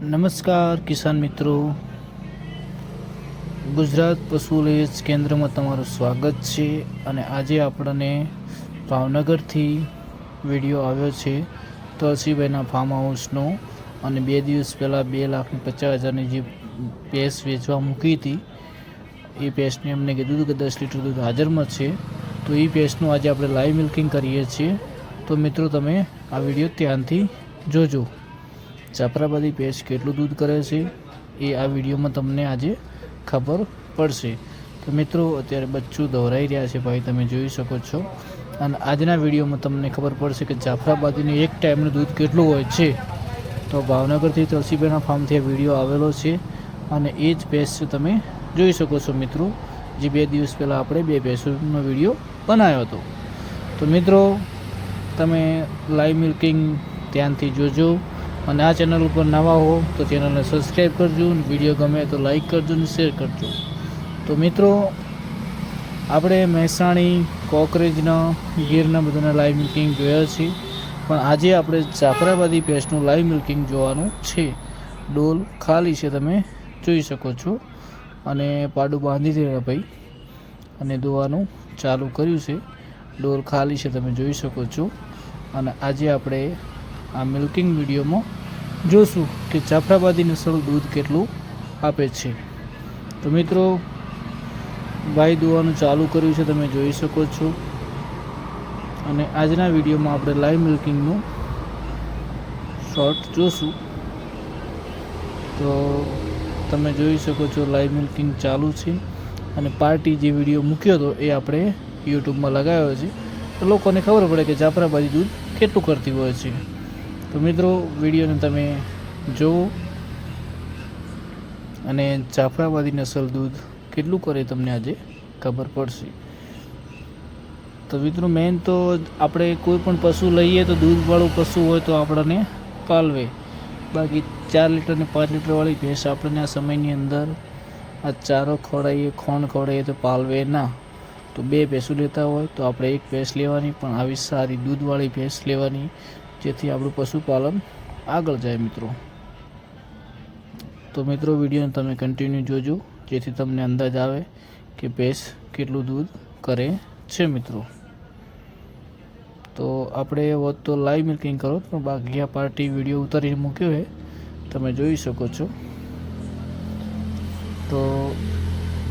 નમસ્કાર કિસાન મિત્રો. ગુજરાત પશુ લેસ કેન્દ્રમાં તમારું સ્વાગત છે અને આજે આપણને ભાવનગરથી વીડિયો આવ્યો છે તુલસીભાઈના ફાર્મ હાઉસનો અને બે દિવસ પહેલાં બે લાખની પચાસ હજારની જે ભેંસ વેચવા મૂકી હતી, એ ભેંસને અમને કીધું હતું કે દસ લીટર દૂધ હાજરમાં છે. તો એ ભેંસનું આજે આપણે લાઈવ મિલ્કિંગ કરીએ છીએ. તો મિત્રો તમે આ વીડિયો ધ્યાનથી જોજો. જાફરાબાદી ભેંસ કેટલું દૂધ કરે છે એ આ વિડીયોમાં તમને આજે ખબર પડશે. તો મિત્રો, અત્યારે બચ્ચું દોહરાઈ રહ્યા છે ભાઈ, તમે જોઈ શકો છો. અને આજના વિડીયોમાં તમને ખબર પડશે કે જાફરાબાદીનું એક ટાઈમનું દૂધ કેટલું હોય છે. તો ભાવનગરથી તુલસીબેના ફાર્મથી આ વીડિયો આવેલો છે. અને એ જ ભેંસ તમે જોઈ શકો છો મિત્રો, જે બે દિવસ પહેલાં આપણે બે ભેંસોનો વીડિયો બનાવ્યો હતો. તો મિત્રો, તમે લાઈવ મિલ્કિંગ ધ્યાનથી જોજો. અને આ ચેનલ ઉપર નવા હો તો ચેનલને સબસ્ક્રાઈબ કરજો વીડિયો ગમે તો લાઈક કરજો અને શેર કરજો. તો મિત્રો, આપણે મહેસાણી, કોકરેજના, ગીરના બધાના લાઈવ મિલ્કિંગ જોયા છે. પણ આજે આપણે જાફરાબાદી પેસ્ટનું લાઈવ મિલ્કિંગ જોવાનું છે. ડોલ ખાલી છે, તમે જોઈ શકો છો. અને પાડું બાંધી દેવા ભાઈ. અને દોવાનું ચાલુ કર્યું છે. ડોલ ખાલી છે, તમે જોઈ શકો છો. અને આજે આપણે આ મિલ્કિંગ વિડીયોમાં જોશું કે જાફરાબાદી નસલ દૂધ કેટલું આપે છે. તો મિત્રો, ભાઈ દોવાનું ચાલુ કર્યું છે, તમે જોઈ શકો છો. અને આજના વિડીયોમાં આપણે લાઈવ મિલ્કિંગનું શોર્ટ જોશું. તો તમે જોઈ શકો છો, લાઈવ મિલ્કિંગ ચાલુ છે. અને પાર્ટી જે વીડિયો મૂક્યો હતો, એ આપણે યુટ્યુબમાં લગાવ્યો છે. તો લોકોને ખબર પડે કે જાફરાબાદી દૂધ કેટલું કરતી હોય છે. તો મિત્રો, વિડીયોને તમે જુઓ અને જાફરાબાદી નસલ દૂધ કેટલું કરે તમને આજે ખબર પડશે. તો મિત્રો, મેન તો આપણે કોઈ પણ પશુ લઈએ તો દૂધવાળું પશુ હોય તો આપણને પાલવે. બાકી ચાર લીટર ને પાંચ લીટરવાળી ભેંસ આપણને આ સમયની અંદર આ ચારો ખવડાવીએ, ખોણ ખવડાવીએ તો પાલવે ના. તો બે ભેંસું લેતા હોય તો આપણે એક ભેંસ લેવાની, પણ આવી સારી દૂધવાળી ભેંસ લેવાની. જેથી આપણું પશુપાલન આગળ જાય મિત્રો. તો મિત્રો, વિડીયોને તમે કન્ટિન્યુ જોજો, જેથી તમને અંદાજ આવે કે ભેંસ કેટલું દૂધ કરે છે મિત્રો. તો આપણે હોત તો લાઈવ મિલ્કિંગ કરો, પણ બાકી આ પાર્ટી વીડિયો ઉતારીને મૂક્યો છે. તમે જોઈ શકો છો. તો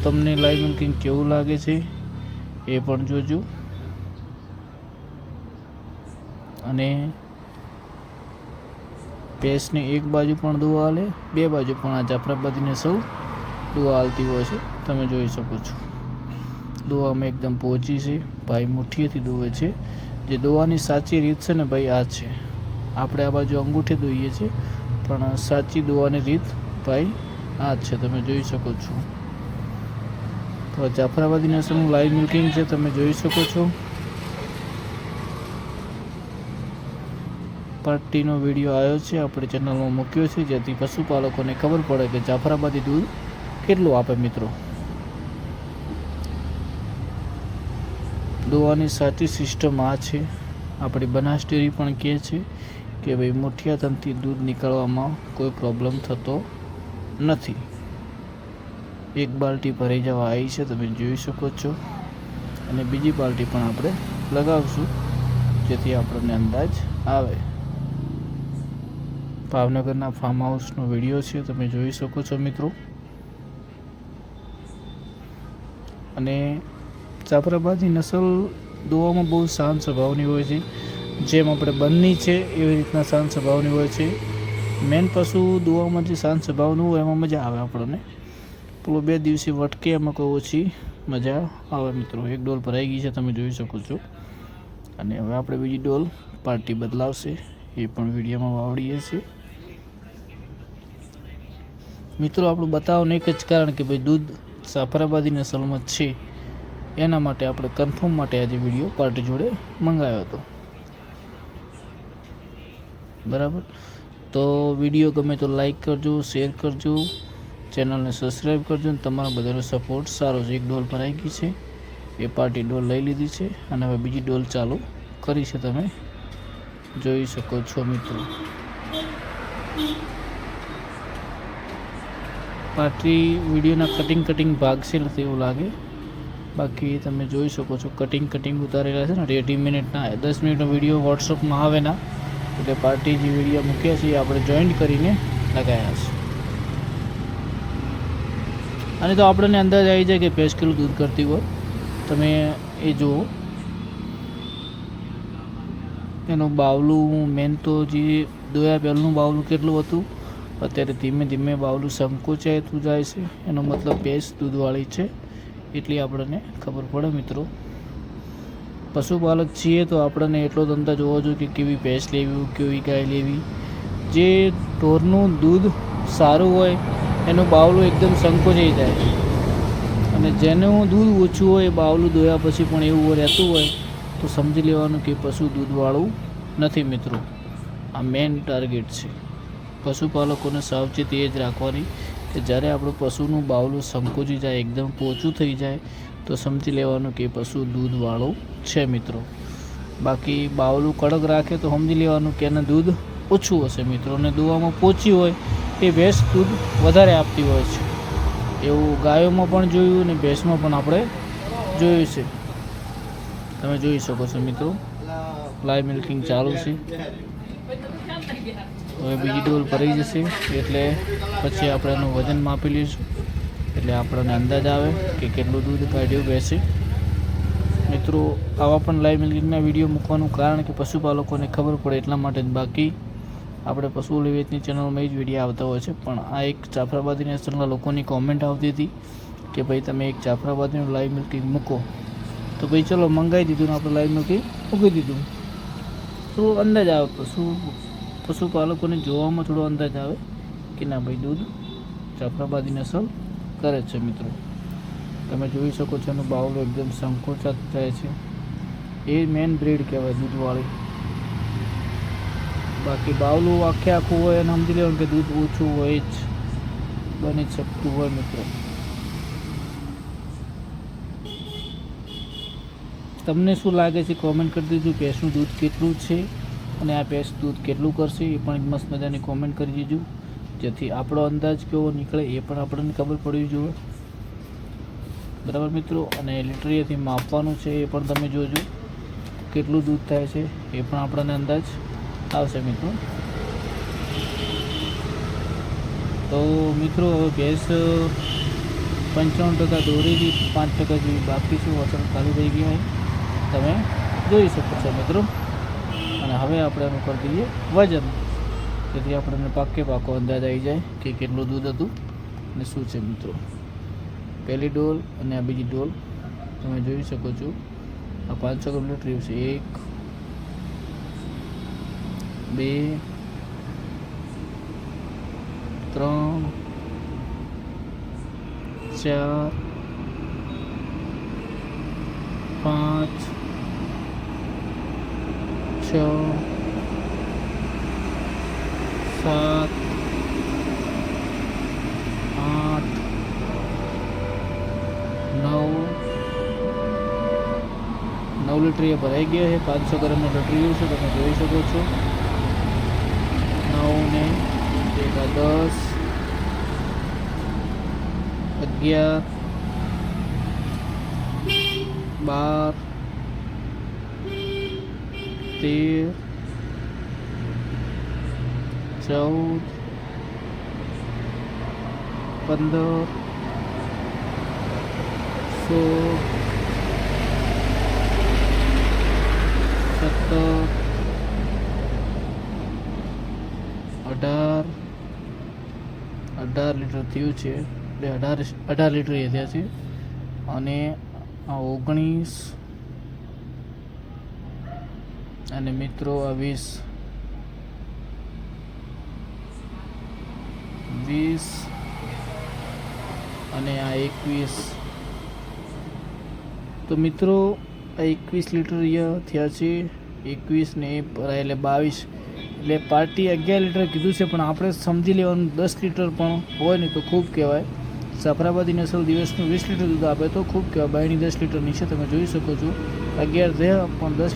તમને લાઈવ મિલ્કિંગ કેવું લાગે છે એ પણ જોજો. અને ભેંસને એક બાજુ પણ દુવા હાલે બે બાજુ પણ આ જાફરાબાદીને સૌ દુવા હાલતી હોય છે. તમે જોઈ શકો છો. દોવામાં એકદમ પહોંચી છે. ભાઈ મુઠ્ઠીએથી દોવે છે. જે દોવાની સાચી રીત છે ને ભાઈ, આ છે. આપણે આ બાજુ અંગૂઠે દોઈએ છીએ, પણ સાચી દોવાની રીત ભાઈ, આ છે. તમે જોઈ શકો છો. તો જાફરાબાદી સૌ લાઈવ મિલ્કિંગ છે, તમે જોઈ શકો છો. પાર્ટીનો વીડિયો આવ્યો છે, આપણે ચેનલમાં મૂક્યો છે, જેથી પશુપાલકોને ખબર પડે કે જાફરાબાદી દૂધ કેટલું આપે મિત્રો. દોવાની સાચી સિસ્ટમ આ છે. આપણી બનાસ ડેરી પણ કહે છે કે ભાઈ મુઠિયા તંથી દૂધ નીકળવામાં કોઈ પ્રોબ્લેમ થતો નથી. એક બાલટી ભરાઈ જવા આવી છે, તમે જોઈ શકો છો. અને બીજી બાલટી પણ આપણે લગાવશું, જેથી આપણને અંદાજ આવે. ભાવનગરના ફાર્મ હાઉસનો વીડિયો છે, તમે જોઈ શકો છો મિત્રો. અને જાફરાબાદની નસલ દોવામાં બહુ શાંત સ્વભાવની હોય છે. જેમ આપણે બંની છે, એવી રીતના શાંત સ્વભાવની હોય છે. મેન પશુ દોવામાં જે શાંત સ્વભાવનું હોય, એમાં મજા આવે આપણને. પેલો બે દિવસે વટકે, એમાં કહો ઓછી મજા આવે મિત્રો. એક ડોલ ભરાઈ ગઈ છે, તમે જોઈ શકો છો. અને હવે આપણે બીજી ડોલ પાર્ટી બદલાવશે, એ પણ વિડીયોમાં વાવડીએ છીએ. મિત્રો, આપણું બતાવવાનું એક જ કારણ કે ભાઈ દૂધ સાફરાબાદી નસલમાં છે. એના માટે આપણે કન્ફર્મ માટે આજે વીડિયો પાર્ટી જોડે મંગાવ્યો હતો. બરાબર? તો વીડિયો ગમે તો લાઈક કરજો શેર કરજો ચેનલને સબસ્ક્રાઈબ કરજો અને તમારા બધાનો સપોર્ટ સારો છે. એક ડોલ ભરાઈ ગઈ છે. એ પાર્ટી ડોલ લઈ લીધી છે અને હવે બીજી ડોલ ચાલુ કરી છે. તમે જોઈ શકો છો મિત્રો. પાર્ટી વિડીયોના કટિંગ કટિંગ ભાગ છે એટલે એવું લાગે. બાકી તમે જોઈ શકો છો કટિંગ કટિંગ ઉતારેલા છે ને અઢી મિનિટના દસ મિનિટનો વીડિયો વોટ્સઅપમાં આવે ના, એટલે પાર્ટી જે વીડિયો મૂક્યા છે, એ આપણે જોઈન્ટ કરીને લગાવ્યા છે. અને તો આપણને અંદાજ આવી જાય કે ભેંસ કેટલું દૂધ કરતી હોય. તમે એ જુઓ. એનું બાવલું મેન તો જે દોયા પહેલું બાવલું કેટલું હતું? અત્યારે ધીમે ધીમે બાવલું સંકોચાતું જાય છે. એનો મતલબ ભેંસ દૂધવાળી છે એટલી આપણને ખબર પડે મિત્રો. પશુપાલક છીએ તો આપણને એટલો જ જોવો જોઈએ કે કેવી ભેંસ લેવી, કેવી ગાય લેવી. જે ઢોરનું દૂધ સારું હોય, એનું બાવલું એકદમ સંકોચાઈ જાય અને જેનું દૂધ ઓછું હોય, એ બાવલું દોયા પછી પણ એવું રહેતું હોય, તો સમજી લેવાનું કે પશુ દૂધવાળું નથી મિત્રો. આ મેઇન ટાર્ગેટ છે. પશુપાલકોને સાવચેતી એ જ રાખવાની કે જ્યારે આપણું પશુનું બાવલું સંકોચી જાય, એકદમ પોચું થઈ જાય, તો સમજી લેવાનું કે પશુ દૂધવાળું છે મિત્રો. બાકી બાવલું કડક રાખે તો સમજી લેવાનું કે એને દૂધ ઓછું હશે મિત્રો અને દોવામાં પોચી હોય એ ભેંસ દૂધ વધારે આપતી હોય છે. એવું ગાયોમાં પણ જોયું અને ભેંસમાં પણ આપણે જોયું છે. તમે જોઈ શકો છો મિત્રો. લાઈવ મિલ્કિંગ ચાલુ છે. હવે બીજી ડોલ ભરાઈ જશે. એટલે પછી આપણે એનું વજન માપી લઈશું. એટલે આપણને અંદાજ આવે કે કેટલું દૂધ કાઢ્યું બેસે. મિત્રો, આવા પણ લાઈવ મિલ્કિંગના વીડિયો મૂકવાનું કારણ કે પશુપાલકોને ખબર પડે એટલા માટે જ બાકી. આપણે પશુ લેવેચની ચેનલમાં એ જ વીડિયો આવતા હોય છે. પણ આ એક જાફરાબાદી નેશનલના લોકોની કોમેન્ટ આવતી હતી કે ભાઈ, તમે એક જાફરાબાદીનું લાઈવ મિલ્કિંગ મૂકો. તો ભાઈ, ચલો મંગાવી દીધું ને આપણે લાઈવ મિલ્કિંગ મૂકી દીધું. તો અંદાજ આવે પશુ પશુપાલકોને જોવામાં થોડો અંદાજ આવે કે ના ભાઈ, દૂધ જાફરાબાદી નસલ કરે છે મિત્રો. તમે જોઈ શકો છો એનું બાવલો એકદમ સંકોચાત થાય છે. એ મેન બ્રીડ કહેવાય દૂધવાળી. બાકી બાવલું આખે આખું હોય એને સમજી લેવાનું કે દૂધ ઓછું હોય જ, બની શકતું હોય મિત્રો. તમને શું લાગે છે? કોમેન્ટ કરી દીધું ભેંસનું દૂધ કેટલું છે? અને આ ભેંસ દૂધ કેટલું કરશે એ પણ મસ્ત મજાની કોમેન્ટ કરી દીધું જેથી આપણો અંદાજ કેવો નીકળે એ પણ આપણને ખબર પડવી જોઈએ. બરાબર મિત્રો? અને લીટરીએથી માપવાનું છે એ પણ તમે જોજો. કેટલું દૂધ થાય છે એ પણ આપણને અંદાજ આવશે મિત્રો. તો મિત્રો હવે ભેંસ પંચાવન ટકા દોરેલી, પાંચ ટકા જેવી બાકી છે, વસણ ખાલી થઈ ગયા હોય તમે જોઈ શકો છો મિત્રો. હવે આપણે એનું કરી દઈએ વજન. જેથી આપણને પાકે પાકો અંદાજ આવી જાય કે કેટલું દૂધ હતું અને શું છે મિત્રો. પહેલી ડોલ અને આ બીજી ડોલ તમે જોઈ શકો છો. આ પાંચસો ગ્રામ લીટર છે. એક, બે, ત્રણ, ચાર, પાંચ છ સાત આઠ નવ નવ લીટર એ ભરાઈ ગયા છે પાંચસો ગ્રામનો લટરીયું છે તમે જોઈ શકો છો નવ ને એક આ દસ અગિયાર બાર તેર ચૌદ, પંદર સોળ સત્તર, અઢાર અઢાર લીટર થયું છે. એટલે અઢાર અઢાર લીટર એ થયા છે. અને આ ઓગણીસ અને મિત્રો, આ વીસ વીસ અને આ એકવીસ. તો મિત્રો, આ એકવીસ લીટર થયા છે. એકવીસ ને એટલે બાવીસ. એટલે પાર્ટી અગિયાર લીટર કીધું છે, પણ આપણે સમજી લેવાનું દસ લીટર પણ હોય ને તો ખૂબ કહેવાય. જાફરાબાદી નસલ દિવસનું વીસ લીટર દૂધ આપે તો ખૂબ કહેવાય. બાયની દસ લીટરની છે તમે જોઈ શકો છો. અગિયાર થયા, પણ દસ